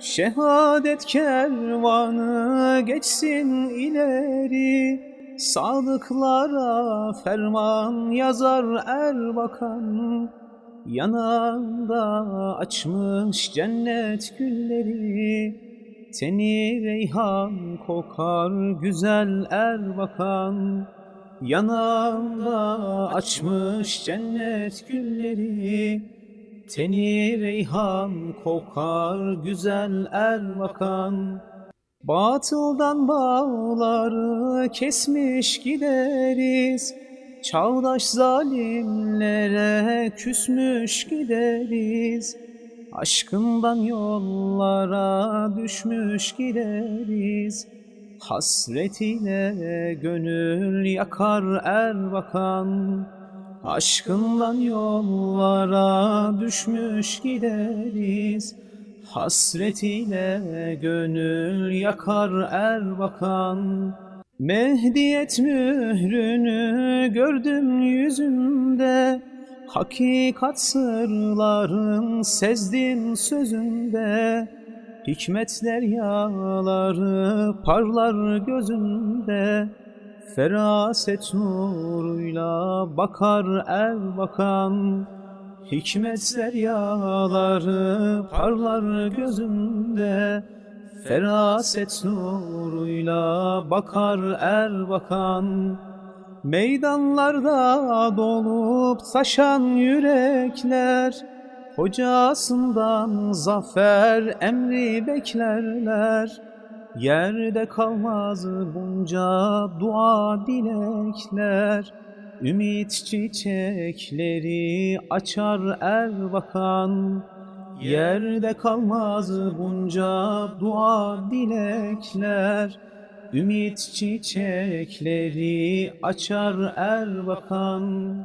Şehadet kervanı geçsin ileri Sadıklara ferman yazar Erbakan. Yanağında açmış cennet gülleri Teni reyhan kokar güzel Erbakan. Yanağında açmış cennet gülleri Teni reyhan kokar güzel Erbakan. Batıldan bağları kesmiş gideriz. Çağdaş zalimlere küsmüş gideriz. Aşkından yollara düşmüş gideriz. Hasretiyle gönül yakar Erbakan Aşkından yollara düşmüş gideriz. Hasretiyle gönül yakar Erbakan. Mehdiyet mührünü gördüm yüzümde. Hakikat sırların sezdim sözünde Hikmetler yağları parlar gözünde Feraset nuruyla bakar Erbakan Hikmetler yağları parlar gözünde Feraset nuruyla bakar Erbakan Meydanlarda dolup taşan yürekler. Hocasından zafer emri beklerler Yerde kalmaz bunca dua dilekler. Ümit çiçekleri açar Erbakan. Yerde kalmaz bunca dua dilekler. Ümit çiçekleri açar Erbakan